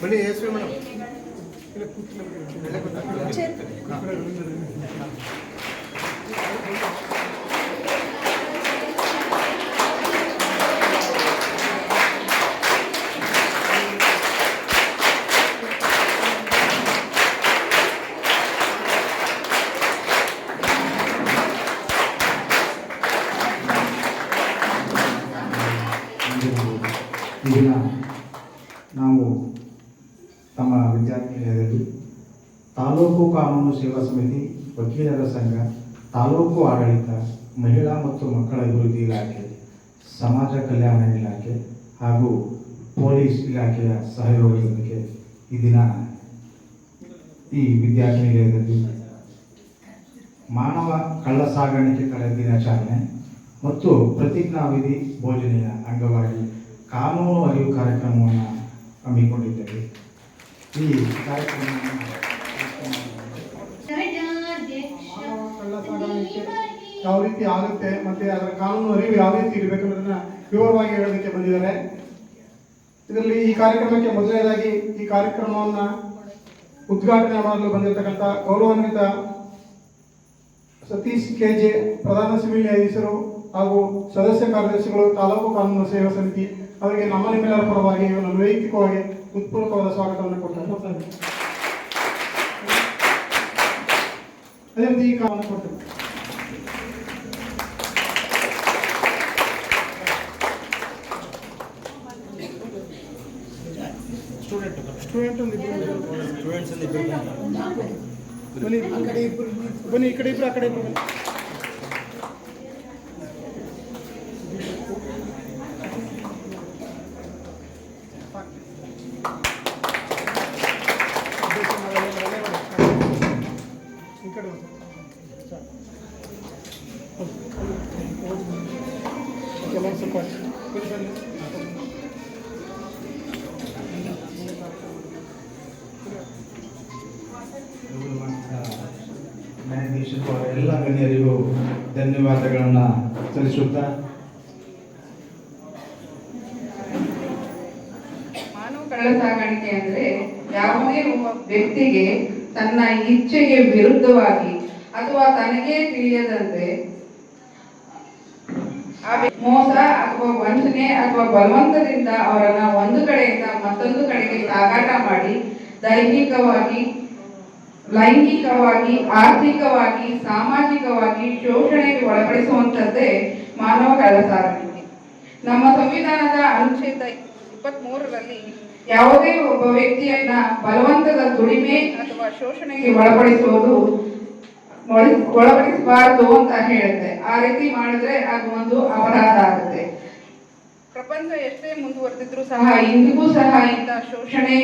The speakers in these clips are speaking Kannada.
ಬನ್ನಿ ಎಸ್ ಮೇಡಮ್ ಈ ದಿನ ನಾವು ತಮ್ಮ ವಿದ್ಯಾರ್ಥಿನಿಯರಲ್ಲಿ ತಾಲೂಕು ಕಾನೂನು ಸೇವಾ ಸಮಿತಿ ವಕೀಲರ ಸಂಘ, ತಾಲೂಕು ಆಡಳಿತ, ಮಹಿಳಾ ಮತ್ತು ಮಕ್ಕಳ ಅಭಿವೃದ್ಧಿ ಇಲಾಖೆ, ಸಮಾಜ ಕಲ್ಯಾಣ ಇಲಾಖೆ ಹಾಗೂ ಪೊಲೀಸ್ ಇಲಾಖೆಯ ಸಹಯೋಗದೊಂದಿಗೆ ಈ ದಿನ ಈ ವಿದ್ಯಾರ್ಥಿ ನಿಲಯದಲ್ಲಿ ಮಾನವ ಕಳ್ಳ ಸಾಗಾಣಿಕೆ ತಡೆ ದಿನಾಚರಣೆ ಮತ್ತು ಪ್ರತಿಜ್ಞಾವಿಧಿ ಭೋಜನೆಯ ಅಂಗವಾಗಿ ಕಾನೂನು ಅರಿವು ಕಾರ್ಯಕ್ರಮವನ್ನು ಹಮ್ಮಿಕೊಂಡಿದ್ದೇವೆ. ಈ ಕಾರ್ಯಕ್ರಮವನ್ನು ಯಾವ ರೀತಿ ಆಗುತ್ತೆ ಮತ್ತೆ ಅದರ ಕಾನೂನು ಅರಿವು ಯಾವ ರೀತಿ ಇರಬೇಕು ಅನ್ನೋದನ್ನ ವಿವರವಾಗಿ ಹೇಳೋದಕ್ಕೆ ಬಂದಿದ್ದಾರೆ. ಇದರಲ್ಲಿ ಈ ಕಾರ್ಯಕ್ರಮಕ್ಕೆ ಮೊದಲನೇದಾಗಿ ಈ ಕಾರ್ಯಕ್ರಮವನ್ನ ಉದ್ಘಾಟನೆ ಮಾಡಲು ಬಂದಿರತಕ್ಕಂಥ ಗೌರವಾನ್ವಿತ ಸತೀಶ್ ಕೆಜೆ ಪ್ರಧಾನ ಸಿವಿಲ್ ನ್ಯಾಯಾಧೀಶರು ಹಾಗೂ ಸದಸ್ಯ ಕಾರ್ಯದರ್ಶಿಗಳು ತಾಲೂಕು ಕಾನೂನು ಸೇವಾ ಸಮಿತಿ ಅವರಿಗೆ ನಮ್ಮ ನಿಮ್ಮೆಲ್ಲರ ಪರವಾಗಿ ನಾನು ವೈಯಕ್ತಿಕವಾಗಿ ಹೃತ್ಪೂರ್ವಕವಾದ ಸ್ವಾಗತವನ್ನು ಕೊಟ್ಟರು ಅದೇ ರೀತಿ ಈ ಕಾರಣ ಕೊಟ್ಟರು ಸ್ಟೂಡೆಂಟ್ ಒಂದು ಬನ್ನಿ ಬನ್ನಿ. ಈ ಕಡೆ ಇಬ್ಬರು ಆ ಕಡೆ ಇಬ್ರು ಎಲ್ಲ ಗಣ್ಯರಿಗೂ ಧನ್ಯವಾದಗಳನ್ನು ಸಲ್ಲಿಸುತ್ತಾ ಮಾನವ ಕಳ್ಳ ಸಾಗಾಣಿಕೆ ಅಂದ್ರೆ ಯಾವುದೇ ವ್ಯಕ್ತಿಗೆ ತನ್ನ ಇಚ್ಛೆಗೆ ವಿರುದ್ಧವಾಗಿ ಅಥವಾ ತನಗೇ ತಿಳಿಯದಂತೆ ಮೋಸ ಅಥವಾ ವಂಚನೆ ಅಥವಾ ಬಲವಂತದಿಂದ ಅವರನ್ನ ಒಂದು ಕಡೆಯಿಂದ ಮತ್ತೊಂದು ಕಡೆಗೆ ಸಾಗಾಟ ಮಾಡಿ, ದೈಹಿಕವಾಗಿ, ಲೈಂಗಿಕವಾಗಿ, ಆರ್ಥಿಕವಾಗಿ, ಸಾಮಾಜಿಕವಾಗಿ ಶೋಷಣೆಗೆ ಒಳಪಡಿಸುವಂತದ್ದೇ ಮಾನವ ಕಳ್ಳ ಸಾಗಾಣಿಕೆ ನಮ್ಮ ಸಂವಿಧಾನದ ಅನುಚ್ಛೇದ ಇಪ್ಪತ್ತ್ ಮೂರರಲ್ಲಿ ಯಾವುದೇ ಒಬ್ಬ ವ್ಯಕ್ತಿಯನ್ನ ಬಲವಂತದ ದುಡಿಮೆ ಅಥವಾ ಶೋಷಣೆಗೆ ಒಳಪಡಿಸುವುದು ಒಳ- ಒಳಪಡಿಸಬಾರದು ಅಂತ ಹೇಳುತ್ತೆ. ಆ ರೀತಿ ಮಾಡಿದ್ರೆ ಅದು ಒಂದು ಅಪರಾಧ ಆಗುತ್ತೆ. ಪ್ರಪಂಚ ಎಷ್ಟೇ ಮುಂದುವರೆದಿದ್ರು ಸಹ ಇಂದಿಗೂ ಸಹ ಇಂಥ ಶೋಷಣೆ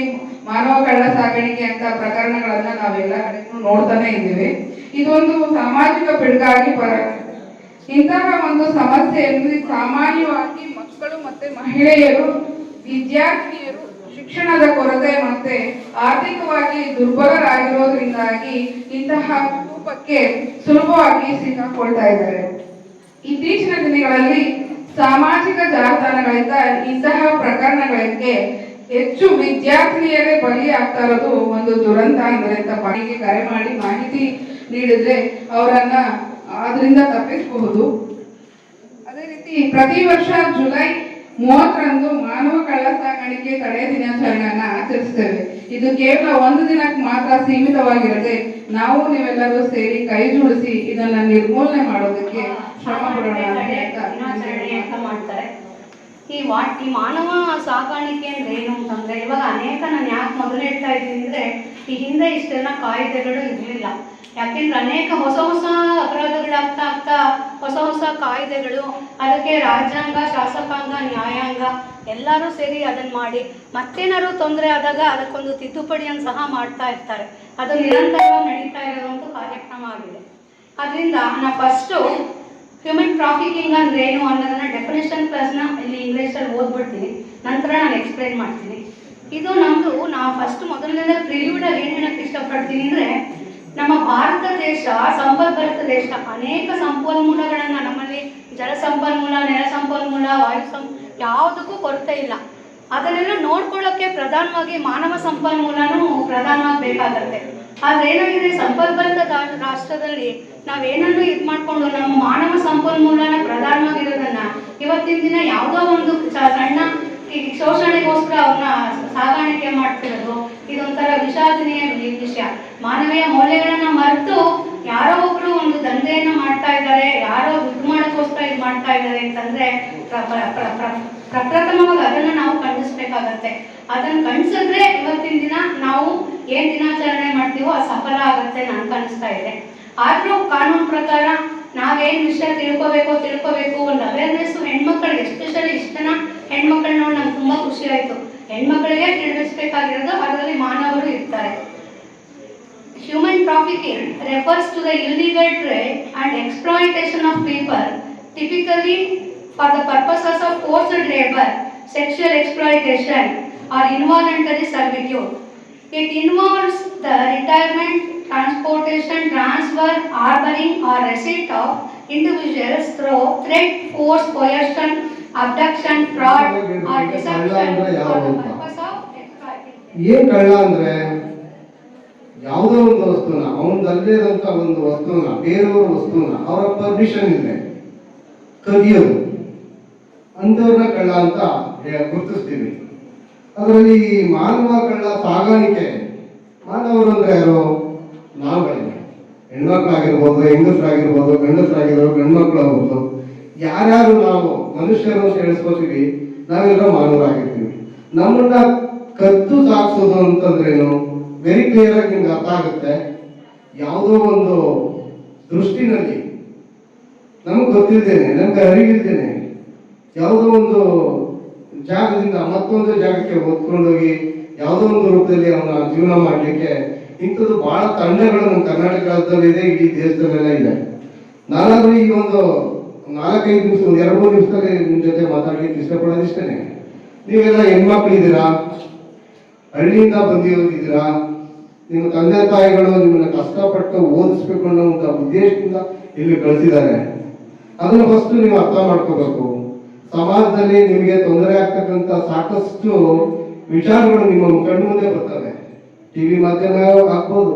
ಮಾನವ ಕಳ್ಳ ಸಾಗಾಣಿಕೆ ಅಂತ ಪ್ರಕರಣಗಳನ್ನ ನಾವೆಲ್ಲ ಕಡೆಗೂ ನೋಡ್ತಾನೆ ಇದ್ದೀವಿ. ಇದೊಂದು ಸಾಮಾಜಿಕ ಪಿಡುಗಾಗಿ ಪರ. ಇಂತಹ ಒಂದು ಸಮಸ್ಯೆ ಸಮಸ್ಯೆಯನ್ನು ಸಾಮಾನ್ಯವಾಗಿ ಮಕ್ಕಳು ಮತ್ತೆ ಮಹಿಳೆಯರು ವಿದ್ಯಾರ್ಥಿನಿಯರು ಶಿಕ್ಷಣದ ಕೊರತೆ ಮತ್ತೆ ಆರ್ಥಿಕವಾಗಿ ದುರ್ಬಲರಾಗಿರೋದ್ರಿಂದಾಗಿ ಇಂತಹ ರೂಪಕ್ಕೆ ಸುಲಭವಾಗಿ ಸಿಕ್ಕಾಕೊಳ್ತಾ ಇದ್ದಾರೆ. ಇತ್ತೀಚಿನ ದಿನಗಳಲ್ಲಿ ಸಾಮಾಜಿಕ ಜಾಲತಾಣಗಳಿಂದ ಇಂತಹ ಪ್ರಕರಣಗಳಿಗೆ ಹೆಚ್ಚು ವಿದ್ಯಾರ್ಥಿನಿಯರೇ ಬಲಿಯಾಗ್ತಾ ಇರೋದು ಒಂದು ದುರಂತ ಅಂದ್ರೆ ತಪ್ಪಿಗೆ ಕರೆ ಮಾಡಿ ಮಾಹಿತಿ ನೀಡಿದ್ರೆ ಅವರನ್ನ ಅದರಿಂದ ತಪ್ಪಿಸಬಹುದು. ಅದೇ ರೀತಿ ಪ್ರತಿ ವರ್ಷ ಜುಲೈ ಮೂವತ್ತರಂದು ಮಾನವ ಕಳ್ಳ ಸಾಗಾಣಿಕೆ ತಡೆ ದಿನಾಚರಣೆಯನ್ನ ಆಚರಿಸ್ತೇವೆ. ಇದು ಕೇವಲ ಒಂದು ದಿನಕ್ಕೆ ಮಾತ್ರ ಸೀಮಿತವಾಗಿರದೆ ನಾವು ನೀವೆಲ್ಲರೂ ಸೇರಿ ಕೈ ಜೋಡಿಸಿ ಇದನ್ನ ನಿರ್ಮೂಲನೆ ಮಾಡೋದಕ್ಕೆ ಶ್ರಮ ಪಡೋಣ ಮಾಡ್ತಾರೆ. ಈ ವಾಟ್ ಈ ಮಾನವ ಸಾಕಾಣಿಕೆ ಅಂದ್ರೆ ಏನು ಅಂತಂದ್ರೆ ಇವಾಗ ಅನೇಕ ನಾನು ಯಾಕೆ ಮೊದಲು ಹೇಳ್ತಾ ಇದ್ದೀನಿ ಅಂದ್ರೆ ಈ ಹಿಂದೆ ಇಷ್ಟೆಲ್ಲ ಕಾಯ್ದೆಗಳು ಇರಲಿಲ್ಲ. ಯಾಕೆಂದ್ರೆ ಅನೇಕ ಹೊಸ ಹೊಸ ಅಪರಾಧಗಳಾಗ್ತಾ ಆಗ್ತಾ ಹೊಸ ಹೊಸ ಕಾಯ್ದೆಗಳು, ಅದಕ್ಕೆ ರಾಜ್ಯಾಂಗ ಶಾಸಕಾಂಗ, ನ್ಯಾಯಾಂಗ ಎಲ್ಲರೂ ಸೇರಿ ಅದನ್ನು ಮಾಡಿ ಮತ್ತೇನಾದ್ರು ತೊಂದರೆ ಆದಾಗ ಅದಕ್ಕೊಂದು ತಿದ್ದುಪಡಿಯನ್ನು ಸಹ ಮಾಡ್ತಾ ಇರ್ತಾರೆ. ಅದು ನಿರಂತರವಾಗಿ ನಡೀತಾ ಒಂದು ಕಾರ್ಯಕ್ರಮ ಆಗಿದೆ. ಅದರಿಂದ ನಾ ಫಸ್ಟು ಹ್ಯೂಮನ್ ಟ್ರಾಫಿಕಿಂಗ್ ಅಂದ್ರೆ ಏನು ಅನ್ನೋದನ್ನ ಡೆಫಿನೇಷನ್ ಕ್ಲಾಸ್ನ ಇಲ್ಲಿ ಇಂಗ್ಲೀಷಲ್ಲಿ ಓದ್ಬಿಡ್ತೀನಿ. ನಂತರ ನಾನು ಎಕ್ಸ್ಪ್ಲೈನ್ ಮಾಡ್ತೀನಿ. ಇದು ನಮ್ಮದು ನಾವು ಫಸ್ಟ್ ಮೊದಲನೇದ ಪ್ರಿಲ್ಯೂಡಾಗಿ ಏನು ಹೇಳಕ್ಕೆ ಇಷ್ಟಪಡ್ತೀನಿ ಅಂದರೆ ನಮ್ಮ ಭಾರತ ದೇಶ ಸಂಪದ್ಭರಿತ ದೇಶ, ಅನೇಕ ಸಂಪನ್ಮೂಲಗಳನ್ನು ನಮ್ಮಲ್ಲಿ ಜಲ ಸಂಪನ್ಮೂಲ, ನೆಲ ಸಂಪನ್ಮೂಲ, ವಾಯು ಸಂ, ಯಾವುದಕ್ಕೂ ಕೊರತೆ ಇಲ್ಲ. ಅದನ್ನೆಲ್ಲ ನೋಡ್ಕೊಳ್ಳೋಕ್ಕೆ ಪ್ರಧಾನವಾಗಿ ಮಾನವ ಸಂಪನ್ಮೂಲನೂ ಪ್ರಧಾನವಾಗಿ ಬೇಕಾಗತ್ತೆ. ಆದ್ರೆ ಏನಾಗಿದೆ? ಸಂಪದ್ಭರಿತ ರಾಷ್ಟ್ರದಲ್ಲಿ ನಾವೇನನ್ನು ಇದು ಮಾಡ್ಕೊಂಡು ನಮ್ಮ ಮಾನವ ಸಂಪನ್ಮೂಲನ ಪ್ರಧಾನವಾಗಿರೋದನ್ನ ಇವತ್ತಿನ ದಿನ ಯಾವುದೋ ಒಂದು ಸಣ್ಣ ಈ ಶೋಷಣೆಗೋಸ್ಕರ ಅವ್ರನ್ನ ಸಾಗಾಣಿಕೆ ಮಾಡ್ತಿರೋದು, ಇದೊಂಥರ ವಿಷಾದನೀಯ ವಿಷಯ ಮಾನವೀಯ ಮೌಲ್ಯಗಳನ್ನ ಮರೆತು ಯಾರೋ ಒಬ್ರು ಒಂದು ದಂಧೆಯನ್ನ ಮಾಡ್ತಾ ಇದ್ದಾರೆ, ಯಾರೋ ದುಡ್ಡು ಮಾಡೋಕ್ಕೋಸ್ಕರ ಇದು ಮಾಡ್ತಾ ಇದ್ದಾರೆ ಅಂತಂದ್ರೆ ಪ್ರ- ಪ್ರ- ಪ್ರ- ಪ್ರ- ಪ್ರಪ್ರಥಮವಾಗಿ ಅದನ್ನ ನಾವು ಖಂಡಿಸ್ಬೇಕಾಗತ್ತೆ. ಅದನ್ನ ಖಂಡಿಸಿದ್ರೆ ಇವತ್ತಿನ ದಿನ ನಾವು ಏನ್ ದಿನಾಚರಣೆ ಮಾಡ್ತೀವೋ ಅದು ಸಫಲ ಆಗತ್ತೆ ನಾನು ಅನಿಸ್ತಾ ಇದೆ. ಆದ್ರೂ ಕಾನೂನು ಪ್ರಕಾರ ನಾವೇನ್ ವಿಷಯ ತಿಳ್ಕೋಬೇಕು ತಿಳ್ಕೋಬೇಕು, ಒಂದು ಅವೇರ್ನೆಸ್ ಹೆಣ್ಮಕ್ಳಿಗೆ ಎಸ್ಪೆಷಲಿ ಇಷ್ಟನ ಹೆಣ್ಮಕ್ಳ ನೋಡಿ ನಮ್ಗೆ ತುಂಬಾ ಖುಷಿ ಆಯ್ತು. ಹೆಣ್ಮಕ್ಳಿಗೆ ನಿರ್ಮಿಸಬೇಕಾಗಿರೋದು ಅದರಲ್ಲಿ ಮಾನವರು ಇರ್ತಾರೆ. Human trafficking refers to the illegal trade and exploitation of people typically for the purposes of force and labour sexual exploitation or involuntary servitude it involves the retirement transportation transfer harbouring or receipt of individuals through threat force coercion abduction, fraud or deception. ಏನ್ ಕಳ್ಳ ಅಂದ್ರೆ? ಯಾವುದೋ ಒಂದು ವಸ್ತುನ ಅವನದಲ್ಲಿರೋಂಥ ಒಂದು ವಸ್ತುನ ಬೇರೆಯವ್ರ ವಸ್ತುನ ಅವರ ಪರ್ಮಿಷನ್ ಇದೆ ಕದಿಯೋದು. ಅಂಥವ್ರನ್ನ ಕಳ್ಳ ಅಂತ ಗುರುತಿಸ್ತೀವಿ. ಅದರಲ್ಲಿ ಈ ಮಾನವ ಕಳ್ಳ ಸಾಗಾಣಿಕೆ ಮಾನವರು ಅಂದ್ರೆ ಯಾರು? ನಾವುಗಳೇ ಹೆಣ್ಮಕ್ಳಾಗಿರ್ಬೋದು ಹೆಂಗಸರಾಗಿರ್ಬೋದು ಗಂಡಸರಾಗಿರ್ಬೋದು ಗಂಡ್ಮಕ್ಳು ಆಗ್ಬೋದು. ಯಾರ್ಯಾರು ನಾವು ಮನುಷ್ಯರು ಅಂತ ನಾವೆಲ್ಲ ಮಾನವರಾಗಿರ್ತೀವಿ ನಮ್ಮನ್ನ ಕದ್ದು ಸಾಕ್ಸೋದು ಅಂತಂದ್ರೇನು ವೆರಿ ಕ್ಲಿಯರ್ ಆಗಿ ನಿಮ್ಗೆ ಅರ್ಥ ಆಗುತ್ತೆ? ಯಾವುದೋ ಒಂದು ದೃಷ್ಟಿನಲ್ಲಿ ನಮಗೆ ಗೊತ್ತಿದ್ದೇನೆ ನಮ್ಗೆ ಅರಿವಿಲ್ದೇನೆ, ಯಾವುದೋ ಒಂದು ಜಾಗದಿಂದ ಮತ್ತೊಂದು ಜಾಗಕ್ಕೆ ಹೊತ್ಕೊಂಡೋಗಿ ಯಾವುದೋ ಒಂದು ರೂಪದಲ್ಲಿ ಅವನ ಜೀವನ ಮಾಡಲಿಕ್ಕೆ ಇಂಥದ್ದು ಬಹಳ ತಂಡಗಳು ನಮ್ಮ ಕರ್ನಾಟಕದಲ್ಲಿ ಇದೆ ಇಡೀ ದೇಶದಲ್ಲೆಲ್ಲ ಇದೆ. ನಾನಾದ್ರೂ ಈ ಒಂದು ನಾಲ್ಕೈದು ನಿಮಿಷ, ಒಂದು ಎರಡು ಮೂರು ನಿಮಿಷದಲ್ಲಿ ನಿಮ್ಮ ಜೊತೆ ಮಾತಾಡ್ಲಿಕ್ಕೆ ಇಷ್ಟಪಡೋದಿಷ್ಟೇನೆ. ನೀವೆಲ್ಲ ಹೆಣ್ಮಕ್ಳಿದ್ದೀರಾ? ಹಳ್ಳಿಯಿಂದ ಬಂದಿರೋದಿದ್ದೀರಾ? ನಿಮ್ಮ ತಂದೆ ತಾಯಿಗಳು ನಿಮ್ಮನ್ನ ಕಷ್ಟಪಟ್ಟು ಓದಿಸ್ಬೇಕು ಅನ್ನೋ ಒಂದು ಉದ್ದೇಶದಿಂದ ಇಲ್ಲಿ ಕಳಿಸಿದ್ದಾರೆ. ಅದನ್ನು ಫಸ್ಟ್ ನೀವು ಅರ್ಥ ಮಾಡ್ಕೋಬೇಕು. ಸಮಾಜದಲ್ಲಿ ನಿಮಗೆ ತೊಂದರೆ ಆಗ್ತಕ್ಕಂಥ ಸಾಕಷ್ಟು ವಿಚಾರಗಳು ನಿಮ್ಮ ಕಣ್ಣು ಮುಂದೆ ಬರ್ತವೆ. ಟಿವಿ ಮಾಧ್ಯಮ ಆಗ್ಬೋದು,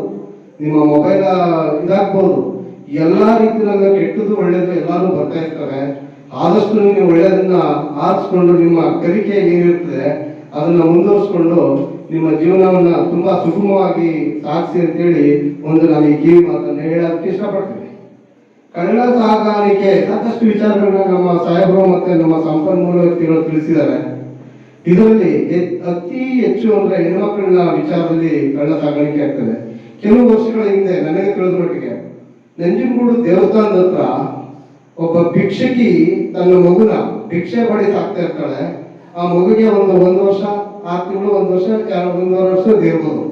ನಿಮ್ಮ ಮೊಬೈಲ್ ಇದಾಗ್ಬೋದು. ಎಲ್ಲಾ ರೀತಿಯಾಗ ಕೆಟ್ಟದ್ದು ಒಳ್ಳೇದು ಎಲ್ಲರೂ ಬರ್ತಾ ಇರ್ತಾರೆ ಆದಷ್ಟು ನೀವು ಒಳ್ಳೆಯದನ್ನ ಆರಿಸ್ಕೊಂಡು ನಿಮ್ಮ ಕಲಿಕೆ ಏನಿರ್ತದೆ, ಅದನ್ನ ಮುಂದುವರಿಸ್ಕೊಂಡು ನಿಮ್ಮ ಜೀವನವನ್ನ ತುಂಬಾ ಸುಗಮವಾಗಿ ಸಾಗಿಸಿ ಅಂತೇಳಿ ಒಂದು ನಾನು ಈ ಕಿವಿ ಮಾತನ್ನ ಹೇಳೋದಕ್ಕೆ ಇಷ್ಟಪಡ್ತೀನಿ. ಕನ್ನಡ ಸಾಗಾಣಿಕೆ ಸಾಕಷ್ಟು ವಿಚಾರಗಳನ್ನ ನಮ್ಮ ಸಾಹೇಬರು ಮತ್ತೆ ನಮ್ಮ ಸಂಪನ್ಮೂಲ ವ್ಯಕ್ತಿಗಳು ತಿಳಿಸಿದ್ದಾರೆ. ಇದರಲ್ಲಿ ಅತಿ ಹೆಚ್ಚು ಅಂದ್ರೆ ಹೆಣ್ಮಕ್ಳನ್ನ ವಿಚಾರದಲ್ಲಿ ಕಳ್ಳ ಸಾಗಾಣಿಕೆ ಆಗ್ತದೆ. ಕೆಲವು ವರ್ಷಗಳ ಹಿಂದೆ, ನನಗೆ ತಿಳಿದ ಮಟ್ಟಿಗೆ ನಂಜನಗೂಡು ದೇವಸ್ಥಾನದ ಹತ್ರ ಒಬ್ಬ ಭಿಕ್ಷಕಿ ತನ್ನ ಮಗುನ ಭಿಕ್ಷೆ ಬಡಿ ಸಾಕ್ತಾ ಇರ್ತಾಳೆ. ಆ ಮಗುಗೆ ಒಂದು ಒಂದು ವರ್ಷ ಆರು ತಿಂಗಳು ಒಂದು ವರ್ಷ ಒಂದೂವರೆ ವರ್ಷ ಇರ್ಬೋದು.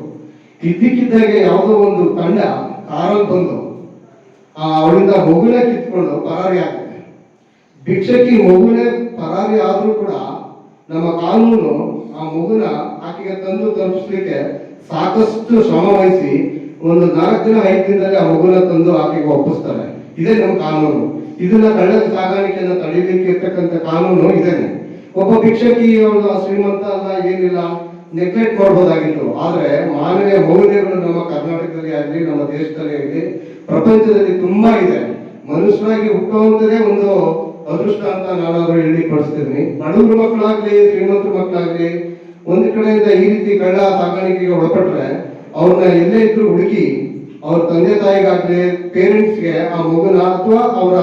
ಇದ್ದಕ್ಕಿದ್ದಾಗೆ ಯಾವುದೋ ಒಂದು ತಂಡ ಕಾರಲ್ಲಿ ಬಂದು ಆ ಅವಳಿಂದ ಮಗುನೇ ಕಿತ್ಕೊಂಡು ಪರಾರಿ ಆಗ್ತದೆ ಭಿಕ್ಷಕಿ ಮಗುನೇ ಪರಾರಿ ಆದರೂ ಕೂಡ ನಮ್ಮ ಕಾನೂನು ಆ ಮಗುನ ಆಕೆಗೆ ತಂದು ತಲುಪಿಸ್ಲಿಕ್ಕೆ ಸಾಕಷ್ಟು ಶ್ರಮ ವಹಿಸಿ ಒಂದು ನಾಲ್ಕು ದಿನ ಐದು ದಿನದಲ್ಲಿ ಆ ಮಗುನ ತಂದು ಆಕೆಗೆ ಒಪ್ಪಿಸ್ತಾರೆ. ಇದೇ ನಮ್ಮ ಕಾನೂನು. ಇದನ್ನ ಕಳ್ಳದ ಸಾಗಾಣಿಕೆಯನ್ನು ತಡೀಲಿಕ್ಕೆ ಇರ್ತಕ್ಕಂಥ ಕಾನೂನು ಇದೇನೆ. ಒಬ್ಬ ಭಿಕ್ಷಕಿ ಅವಳು ಶ್ರೀಮಂತ ಅಲ್ಲ, ಏನಿಲ್ಲ ನೆಗ್ಲೆಕ್ಟ್ ಮಾಡಬಹುದಾಗಿತ್ತು ಆದ್ರೆ ಮಾನವೀಯ ಮೌಲ್ಯಗಳು ನಮ್ಮ ಕರ್ನಾಟಕದಲ್ಲಿ ಆಗಲಿ, ನಮ್ಮ ದೇಶದಲ್ಲಿ ಆಗಲಿ, ಪ್ರಪಂಚದಲ್ಲಿ ತುಂಬಾ ಇದೆ. ಮನುಷ್ಯರಾಗಿ ಹುಟ್ಟುವಂತದೇ ಒಂದು ಅದೃಷ್ಟ ಅಂತ ನಾನಾದ್ರೂ ಹೇಳಿ ಕೊಡಿಸ್ತೀನಿ ಬಡವ್ರ ಮಕ್ಕಳಾಗ್ಲಿ, ಶ್ರೀಮಂತರ ಮಕ್ಕಳಾಗ್ಲಿ, ಒಂದು ಕಡೆಯಿಂದ ಈ ರೀತಿ ಕಳ್ಳ ಸಾಗಾಣಿಕೆಗೆ ಒಳಪಟ್ರೆ ಅವ್ರನ್ನ ಎಲ್ಲೇ ಇದ್ರು ಹುಡುಕಿ ಅವ್ರ ತಂದೆ ತಾಯಿಗಾಗ್ಲಿ ಪೇರೆಂಟ್ಸ್ಗೆ ಆ ಮಗುನ ಅಥವಾ ಅವರ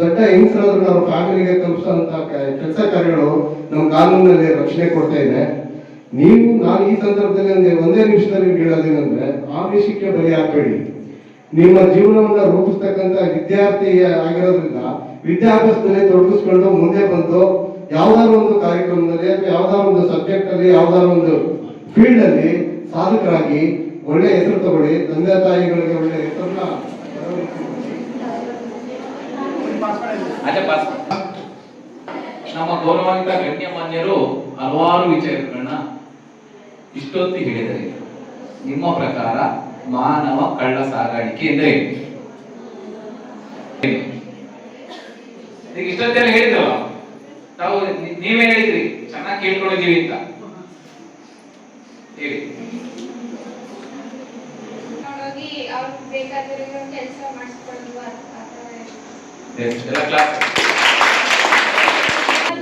ದೊಡ್ಡ ಹೆಂಗಸರಾದ್ರೂ ಅವ್ರ ಫ್ಯಾಮಿಲಿಗೆ ತಲುಪಿಸುವಂತ ಕೆಲಸ ಕಾರ್ಯಗಳು ನಮ್ಮ ಕಾನೂನಲ್ಲಿ ರಕ್ಷಣೆ ಕೊಡ್ತಾ ಇದೆ. ನೀವು, ನಾನು ಈ ಸಂದರ್ಭದಲ್ಲಿ ಒಂದೇ ಒಂದೇ ನಿಮಿಷದಲ್ಲಿ ಹೇಳೋದೇನಂದ್ರೆ ಆ ವಿಷಯಕ್ಕೆ ಬಲಿ ಹಾಕಬೇಡಿ ನಿಮ್ಮ ಜೀವನವನ್ನ ರೂಪಿಸ್ತಕ್ಕಂತ ವಿದ್ಯಾರ್ಥಿ ಆಗಿರೋದ್ರಿಂದ ವಿದ್ಯಾಭ್ಯಾಸದಲ್ಲಿ ತೊಡಗಿಸ್ಕೊಂಡು ಮುಂದೆ ಬಂದು ಯಾವ್ದಾದ್ರು ಒಂದು ಕಾರ್ಯಕ್ರಮದಲ್ಲಿ ಅಥವಾ ಯಾವ್ದಾದ್ರು ಒಂದು ಸಬ್ಜೆಕ್ಟ್ ಅಲ್ಲಿ ಯಾವ್ದಾದ್ರು ಒಂದು ಫೀಲ್ಡ್ ಅಲ್ಲಿ ಸಾಧಕರಾಗಿ ಒಳ್ಳೆ ಹೆಸರು ತಗೊಳ್ಳಿ, ತಂದೆ ತಾಯಿಗಳಿಗೆ ಒಳ್ಳೆ ಹೆಸರನ್ನ ನಮ್ಮ ಗೌರವಾನ್ವಿತ ಗಣ್ಯಮಾನ್ಯರು ಹಲವಾರು ವಿಚಾರಗಳನ್ನ ಇಷ್ಟೊತ್ತು ಹೇಳಿದರೆ ನಿಮ್ಮ ಪ್ರಕಾರ ಮಾನವ ಕಳ್ಳ ಸಾಗಾಣಿಕೆ ಎಂದ್ರೆ? ಈಗ ಇಷ್ಟೊತ್ತೆಲ್ಲ ಹೇಳಿದ್ರಲ್ಲ, ತಾವು ನೀವೇ ಹೇಳಿದ್ರಿ, ಚೆನ್ನಾಗಿ ಕೇಳ್ಕೊಂಡಿದ್ದೀವಿ ಅಂತ. ಹೇಳಿ ಹೋಗಿ ಅವ್ರಿಗೆ ಬೇಕಾಗಿರೋ ಕೆಲಸ ಮಾಡಿಸ್ಕೊಂಡು ಎಲ್ಲ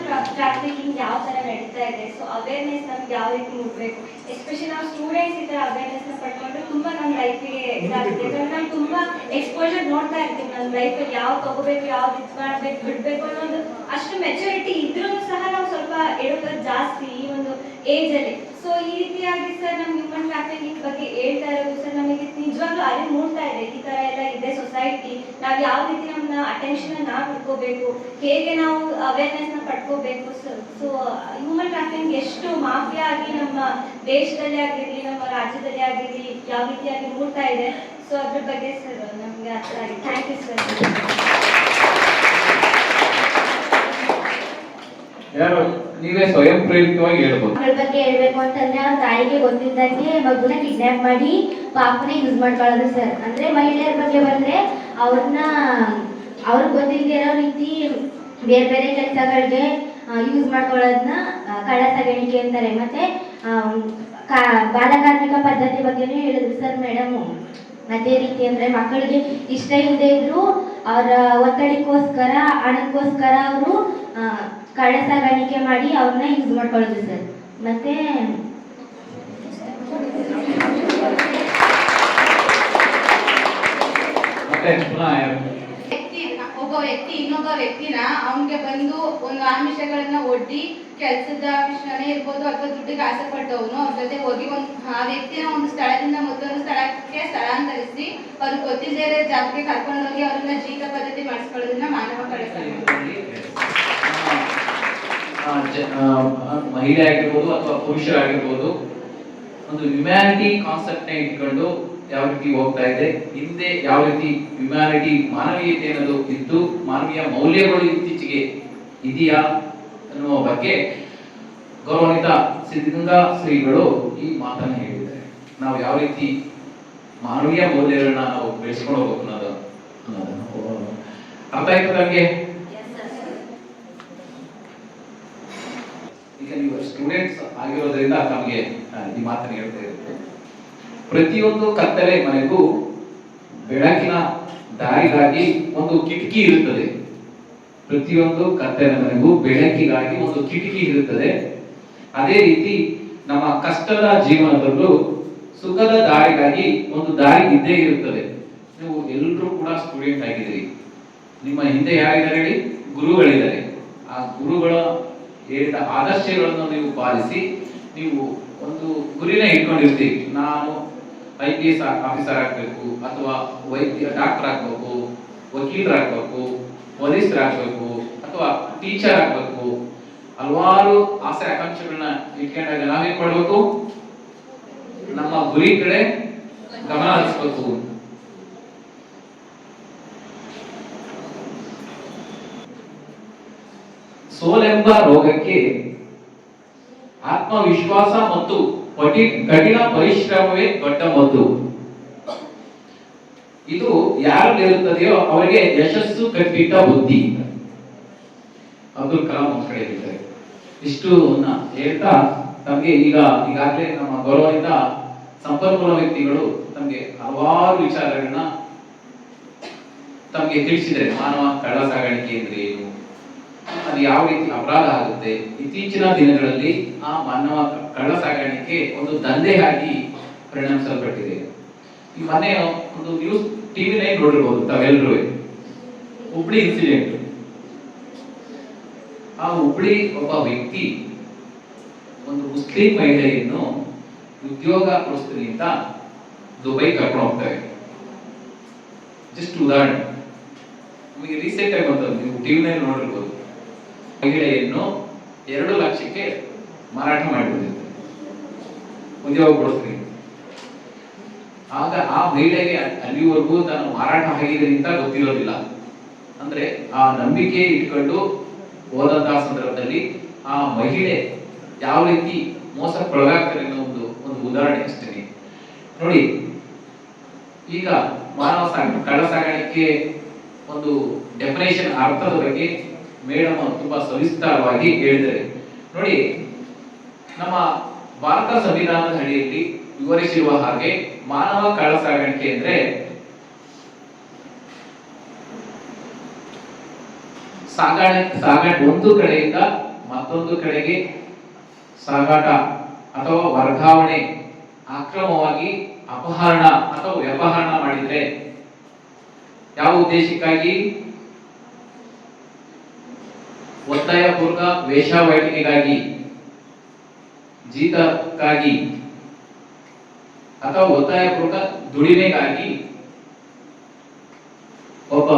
ಕ್ಲಾಸ್ ಟ್ರಾಫಿಕಿಂಗ್ ಯಾವ ತರ ನಡೀತಾ ಇದೆ? ಸೊ ಅವೇರ್ನೆಸ್ ನಮ್ಗೆ ಯಾವ ರೀತಿ ಮೂಡಬೇಕು? ಎಸ್ಪೆಷಲಿ ನಾವು ಸ್ಟೂಡೆಂಟ್ಸ್ ಈ ತರ ಅವೇರ್ನೆಸ್ನ ಪಡ್ಕೊಂಡ್ರೆ ತುಂಬಾ ನಮ್ಮ ಲೈಫಿಗೆ ಇದಾಗುತ್ತೆ ಯಾಕಂದ್ರೆ ನಾವು ತುಂಬಾ ಎಕ್ಸ್ಪೋಜರ್ ನೋಡ್ತಾ ಇರ್ತೀವಿ ನಮ್ಮ ಲೈಫಲ್ಲಿ ಯಾವ ತಗೋಬೇಕು ಯಾವ್ದು ಇದು ಮಾಡ್ಬೇಕು ಬಿಡ್ಬೇಕು ಅನ್ನೋದು ಅಷ್ಟು ಮೆಚುರಿಟಿ ಇದ್ರೂ ಸಹ ನಾವು ಸ್ವಲ್ಪ ಎಡುಕೋದು ಜಾಸ್ತಿ. ಈ ಒಂದು ಏಜ್ ಅಲ್ಲಿ ಸೊ ಈ ರೀತಿಯಾಗಿ ಸರ್ ನಮ್ ಹ್ಯೂಮನ್ ಟ್ರಾಫಿಕಿಂಗ್ ಬಗ್ಗೆ ಹೇಳ್ತಾ ಇರೋದು ಸರ್ ನಮಗೆ ನಿಜವಾಗ್ಲೂ ಅಲ್ಲಿ ಮೂಡ್ತಾ ಇದೆ. ಈ ತರ ಎಲ್ಲ ಇದೆ ಸೊಸೈಟಿ ನಾವ್ ಯಾವ ರೀತಿ ನಮ್ಮ ಅಟೆನ್ಷನ್ ನಾವು ಇಟ್ಕೋಬೇಕು ಹೇಗೆ ನಾವು ಅವೇರ್ನೆಸ್ನ ಪಡ್ಕೋಬೇಕು ಸೊ ಹ್ಯೂಮನ್ ಟ್ರಾಫಿಕಿಂಗ್ ಎಷ್ಟು ಮಾಫಿಯಾ ಆಗಿ ನಮ್ಮ ದೇಶದಲ್ಲಿ ಆಗಿರ್ಲಿ, ನಮ್ಮ ರಾಜ್ಯದಲ್ಲಿ ಆಗಿರ್ಲಿ, ಯಾವ ರೀತಿಯಾಗಿ ಮೂಡ್ತಾ ಇದೆ? ಸೊ ಅದ್ರ ಬಗ್ಗೆ ಸರ್ ನಮ್ಗೆ ಥ್ಯಾಂಕ್ ಯು ಸರ್ ಯಾರು? ನೀವೇ ಸ್ವಯಂ ಪ್ರೇರಿತವಾಗಿ ಹೇಳ್ಬೋದು. ಮಕ್ಕಳ ಬಗ್ಗೆ ಹೇಳ್ಬೇಕು ಅಂತಂದ್ರೆ ಅವ್ರ ತಾಯಿಗೆ ಗೊತ್ತಿದ್ದಂಗೆ ಮಗುನ ಕಿಡ್ನಾಪ್ ಮಾಡಿ ಪಾಪನ ಯೂಸ್ ಮಾಡ್ಕೊಳ್ಳೋದು ಸರ್ ಅಂದ್ರೆ ಮಹಿಳೆಯರ ಬಗ್ಗೆ ಬಂದ್ರೆ ಅವ್ರನ್ನ, ಅವ್ರಿಗೆ ಇರೋ ರೀತಿ ಬೇರೆ ಬೇರೆ ಕೆಲಸಗಳಿಗೆ ಯೂಸ್ ಮಾಡ್ಕೊಳ್ಳೋದನ್ನ ಕಳ ಕಳ್ಳ ಅಂತಾರೆ. ಮತ್ತೆ ಬಾಲಕಾರ್ಮಿಕ ಪದ್ಧತಿ ಬಗ್ಗೆನೂ ಹೇಳಿದ್ರು ಸರ್ ಮೇಡಮ್ ಅದೇ ರೀತಿ ಅಂದ್ರೆ ಮಕ್ಕಳಿಗೆ ಇಷ್ಟ ಇಲ್ಲದೆ ಇದ್ರು ಅವರ ಒತ್ತಡಕ್ಕೋಸ್ಕರ ಹಣಕ್ಕೋಸ್ಕರ ಅವರು ಕಳ್ಳ ಸಾಗಾಣಿಕೆ ಮಾಡಿ ಅವ್ರನ್ನ ಯೂಸ್ ಮಾಡ್ಕೊಳ್ಳೋದು ಸರ್. ಮತ್ತೆ ಒಬ್ಬ ವ್ಯಕ್ತಿ ಇನ್ನೊಬ್ಬ ವ್ಯಕ್ತಿನ ಅವನಿಗೆ ಬಂದು ಒಂದು ಆಮಿಷಗಳನ್ನ ಒಡ್ಡಿ ಕೆಲಸದ ವಿಷಯನೇ ಇರ್ಬೋದು ಅಥವಾ ದುಡ್ಡಿಗೆ ಆಸೆ ಪಟ್ಟವನು ಅವ್ರ ಜೊತೆ ಹೋಗಿ ಒಂದು ಆ ವ್ಯಕ್ತಿನ ಒಂದು ಸ್ಥಳದಿಂದ ಮತ್ತೊಂದು ಸ್ಥಳಕ್ಕೆ ಸ್ಥಳಾಂತರಿಸಿ ಅವ್ರಿಗೆ ಗೊತ್ತಿದ್ದೇ ಇರೋ ಜಾಗಕ್ಕೆ ಕರ್ಕೊಂಡೋಗಿ ಅವ್ರನ್ನ ಜೀವಿತ ಪದ್ಧತಿ ಮಾಡಿಸ್ಕೊಳ್ಳೋದನ್ನ ಮಾನವ ಕಳಿಸ್ತಾರೆ ಮಹಿಳೆ ಆಗಿರ್ಬೋದು ಅಥವಾ ಪುರುಷರಾಗಿರ್ಬೋದು ಒಂದು ಹ್ಯುಮ್ಯಾನಿಟಿ ಕಾನ್ಸೆಪ್ಟ್ನ ಇಟ್ಕೊಂಡು ಯಾವ ರೀತಿ ಹೋಗ್ತಾ ಇದೆ, ಹಿಂದೆ ಯಾವ ರೀತಿ ಹ್ಯುಮ್ಯಾನಿಟಿ ಮಾನವೀಯತೆ ಅನ್ನೋದು ಇದ್ದು, ಮಾನವೀಯ ಮೌಲ್ಯಗಳು ಇತ್ತೀಚೆಗೆ ಇದೆಯಾ ಅನ್ನುವ ಬಗ್ಗೆ ಗೌರವಾನ್ವಿತ ಸಿದ್ಧಗಂಗಾ ಶ್ರೀಗಳು ಈ ಮಾತನ್ನ ಹೇಳಿದ್ದಾರೆ. ನಾವು ಯಾವ ರೀತಿ ಮಾನವೀಯ ಮೌಲ್ಯಗಳನ್ನ ನಾವು ಬೆಳೆಸ್ಕೊಂಡು ಹೋಗ್ಬೇಕು ಅನ್ನೋದು ಅನ್ನೋದನ್ನು ಅರ್ಥ ಆಯ್ತು ನಮಗೆ ಈಗ ನೀವು ಸ್ಟೂಡೆಂಟ್ಸ್ ಆಗಿರೋದ್ರಿಂದ ನಮಗೆ ಈ ಮಾತನ್ನು ಹೇಳ್ತಾ ಇರುತ್ತೆ. ಪ್ರತಿಯೊಂದು ಕತ್ತಲೆ ಮನೆಗೂ ಬೆಳಕಿನ ದಾರಿಗಾಗಿ ಒಂದು ಕಿಟಕಿ ಇರುತ್ತದೆ. ಪ್ರತಿಯೊಂದು ಕತ್ತಲೆ ಮನೆಗೂ ಬೆಳಕಿಗಾಗಿ ಒಂದು ಕಿಟಕಿ ಇರುತ್ತದೆ. ಅದೇ ರೀತಿ ನಮ್ಮ ಕಷ್ಟದ ಜೀವನದಲ್ಲೂ ಸುಖದ ದಾರಿಗಾಗಿ ಒಂದು ದಾರಿ ಇದ್ದೇ ಇರುತ್ತದೆ. ನೀವು ಎಲ್ಲರೂ ಕೂಡ ಸ್ಟೂಡೆಂಟ್ ಆಗಿದ್ದೀರಿ. ನಿಮ್ಮ ಹಿಂದೆ ಯಾರಿದ್ದಾರೆ ಹೇಳಿ? ಗುರುಗಳಿದ್ದಾರೆ. ಆ ಗುರುಗಳ ಹೇಳಿದ ಆದರ್ಶಗಳನ್ನು ನೀವು ಪಾಲಿಸಿ ನೀವು ಒಂದು ಗುರಿನ ಇಟ್ಕೊಂಡಿರ್ತೀವಿ ನಾನು ಐ ಪಿ ಎಸ್ ಆಫೀಸರ್ ಆಗ್ಬೇಕು ಅಥವಾ ವೈದ್ಯ ಡಾಕ್ಟರ್ ಆಗ್ಬೇಕು ವಕೀಲರಾಗ್ಬೇಕು ಪೊಲೀಸರಾಗ್ಬೇಕು ಅಥವಾ ಟೀಚರ್ ಆಗ್ಬೇಕು, ಹಲವಾರು ಆಸೆ ಆಕಾಂಕ್ಷೆಗಳನ್ನ ಇಟ್ಕೊಂಡಾಗ ನಾವೇನ್ ಮಾಡ್ಬೇಕು? ನಮ್ಮ ಗುರಿ ಕಡೆ ಗಮನ ಹರಿಸ್ಬೇಕು. ಸೋಲೆಂಬ ರೋಗಕ್ಕೆ ಆತ್ಮವಿಶ್ವಾಸ ಮತ್ತು ಕಠಿಣ ಪರಿಶ್ರಮವೇ ದೊಡ್ಡ ಮದ್ದು. ಇದು ಯಾರು ಇರುತ್ತದೆಯೋ ಅವರಿಗೆ ಯಶಸ್ಸು ಕಟ್ಟಿಟ್ಟ ಬುದ್ಧಿ. ಅಬ್ದುಲ್ ಕಲಾಂ ಒಂದ್ ಕಡೆ ಹೇಳ್ತಾರೆ. ಇಷ್ಟು ಹೇಳ್ತಾ ತಮಗೆ ಈಗ, ಈಗಾಗಲೇ ನಮ್ಮ ಗೌರವದಿಂದ ಸಂಪನ್ಮೂಲ ವ್ಯಕ್ತಿಗಳು ತಮಗೆ ಹಲವಾರು ವಿಚಾರಗಳನ್ನ ತಮಗೆ ತಿಳಿಸಿದರೆ ಮಾನವ ಕಳ್ಳ ಸಾಗಾಣಿಕೆ ಅಂದ್ರೆ ಏನು? ಅದು ಯಾವ ರೀತಿ ಅಪರಾಧ ಆಗುತ್ತೆ? ಇತ್ತೀಚಿನ ದಿನಗಳಲ್ಲಿ ಆ ಮಾನವ ಕಳ್ಳ ಸಾಗಾಣಿಕೆ ಒಂದು ದಂಧೆಯಾಗಿ ಪರಿಣಮಿಸಲ್ಪಟ್ಟಿದೆ. ಈ ಮೊನ್ನೆ ಒಂದು ನ್ಯೂಸ್ ಟಿವಿ ನೈನ್ ನೋಡಿರ್ಬೋದು ತಾವೆಲ್ಲರೂ ಹುಬ್ಳಿ ಇನ್ಸಿಡೆಂಟ್ ಆ ಹುಬ್ಳಿ ಒಬ್ಬ ವ್ಯಕ್ತಿ ಒಂದು ಮುಸ್ಲಿಂ ಮಹಿಳೆಯನ್ನು ಉದ್ಯೋಗ ಪ್ರಸ್ತುತಿಯಿಂದ ದುಬೈ ಕರ್ಕೊಂಡು ಹೋಗ್ತಾರೆ. ಜಸ್ಟ್ ಉದಾಹರಣೆ. ನಿಮಗೆ ರೀಸೆಂಟ್ ಆಗಿ ಬಂತದ್ದು ನೀವು ಟಿವಿನಲ್ಲಿ ನೋಡಿರ್ಬೋದು. ಮಹಿಳೆಯನ್ನು ಎರಡು ಲಕ್ಷಕ್ಕೆ ಮಾರಾಟ ಮಾಡಿಬಿಟ್ಟಿದ್ದೆ ಉದ್ಯೋಗ ಕೊಡಿಸ್ತೀನಿ ಆಗ ಆ ಮಹಿಳೆಗೆ ಅಲ್ಲಿವರೆಗೂ ತಾನು ಮಾರಾಟ ಆಗಿದೆ ಅಂತ ಗೊತ್ತಿರೋದಿಲ್ಲ. ಅಂದ್ರೆ ಆ ನಂಬಿಕೆ ಇಟ್ಕೊಂಡು ಹೋದಂತಹ ಸಂದರ್ಭದಲ್ಲಿ ಆ ಮಹಿಳೆ ಯಾವ ರೀತಿ ಮೋಸಕ್ಕೊಳಗಾಗ್ತಾರೆ ಅನ್ನೋ ಒಂದು ಒಂದು ಉದಾಹರಣೆ ಅಷ್ಟೇ ನೋಡಿ, ಈಗ ಮಾನವ ಸಾಗ ಕಳ್ಳ ಸಾಗಾಣಿಕೆ ಒಂದು ಡೆಫಿನೇಷನ್ ಅರ್ಥದ ಬಗ್ಗೆ ಮೇಡಮ್ ತುಂಬಾ ಸವಿಸ್ತಾರವಾಗಿ ಹೇಳಿದರೆ ನೋಡಿ, ನಮ್ಮ ಭಾರತ ಸಂವಿಧಾನದ ಅಡಿಯಲ್ಲಿ ವಿವರಿಸಿರುವ ಹಾಗೆ ಮಾನವ ಕಾಳ ಸಾಗಾಣಿಕೆ ಅಂದ್ರೆ ಸಾಗಾಣೆ ಸಾಗಾಟ ಒಂದು ಕಡೆಯಿಂದ ಮತ್ತೊಂದು ಕಡೆಗೆ ಸಾಗಾಟ ಅಥವಾ ವರ್ಗಾವಣೆ, ಅಕ್ರಮವಾಗಿ ಅಪಹರಣ ಅಥವಾ ವ್ಯವಹಾರ ಮಾಡಿದ್ರೆ ಯಾವ ಉದ್ದೇಶಕ್ಕಾಗಿ? ಒತ್ತಾಯಪೂರ್ವಕ ವೇಶ್ಯಾವಾಟಿಕೆಗಾಗಿ ಜೀತಕ್ಕಾಗಿ, ಅಥವಾ ಒತ್ತಾಯಪೂರ್ವಕ ದುಡಿಮೆಗಾಗಿ ಒಬ್ಬ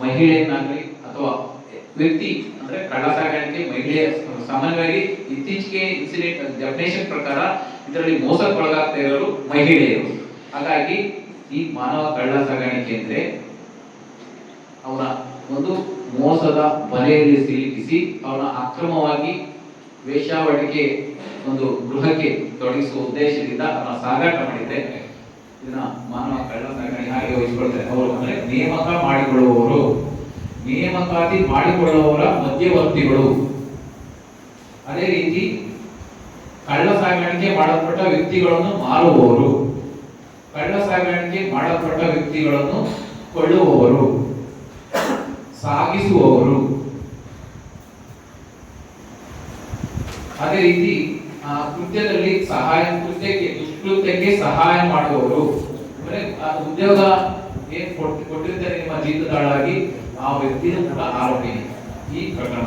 ಮಹಿಳೆಯನ್ನಾಗಲಿ ಅಥವಾ ವ್ಯಕ್ತಿ ಅಂದ್ರೆ ಕಳ್ಳ ಸಾಗಾಣಿಕೆ ಮಹಿಳೆಯ ಸಾಮಾನ್ಯವಾಗಿ ಇತ್ತೀಚೆಗೆ ಇನ್ಸಿಡೆಂಟ್ ಡೆಫಿನೇಷನ್ ಪ್ರಕಾರ ಇದರಲ್ಲಿ ಮೋಸಕ್ಕೊಳಗಾಗ್ತಾ ಇರೋರು ಮಹಿಳೆಯರು. ಹಾಗಾಗಿ ಈ ಮಾನವ ಕಳ್ಳ ಸಾಗಾಣಿಕೆ ಅಂದ್ರೆ ಅವನ ಒಂದು ಮೋಸದ ಬಲೆಯಲ್ಲಿ ಸಿಲುಕಿಸಿ ಅವನ ಅಕ್ರಮವಾಗಿ ವೇಷಾವಳಿಕೆ ಒಂದು ಗೃಹಕ್ಕೆ ತೊಡಗಿಸುವ ಉದ್ದೇಶದಿಂದ ಅವನ ಸಾಗಾಟ ಮಾಡಿದ್ದೆ. ಇದನ್ನ ಮಾನವ ಕಳ್ಳ ಸಾಗಣೆ ಹಾಗೆ ವಹಿಸಿಕೊಳ್ತಾರೆ ಅವರು ಅಂದ್ರೆ ನೇಮಕ ಮಾಡಿಕೊಳ್ಳುವವರು. ನೇಮಕಾತಿ ಮಾಡಿಕೊಳ್ಳುವವರ ಮಧ್ಯವರ್ತಿಗಳು. ಅದೇ ರೀತಿ ಕಳ್ಳ ಸಾಗಾಣಿಕೆ ಮಾಡಲ್ಪಟ್ಟ ವ್ಯಕ್ತಿಗಳನ್ನು ಮಾರುವವರು. ಕಳ್ಳ ಸಾಗಾಣಿಕೆ ಮಾಡಲ್ಪಟ್ಟ ವ್ಯಕ್ತಿಗಳನ್ನು ಕೊಳ್ಳುವವರು. ಸಾಗಿಸುವವರು. ಅದೇ ರೀತಿ, ಆ, ಕೃತ್ಯದಲ್ಲಿ ಸಹಾಯ, ಕೃತ್ಯಕ್ಕೆ, ದುಷ್ಕೃತ್ಯಕ್ಕೆ ಸಹಾಯ ಮಾಡುವವರು. ಅಂದ್ರೆ ಉದ್ಯೋಗ ಏನ್ ಕೊಟ್- ಕೊಟ್ಟಿರ್ತಾರೆ ನಿಮ್ಮ ಜೀತದಾಳಾಗಿ ಆ ವ್ಯಕ್ತಿಯ ಕೂಡ ಆರೋಪಿ ಈ ಪ್ರಕರಣ.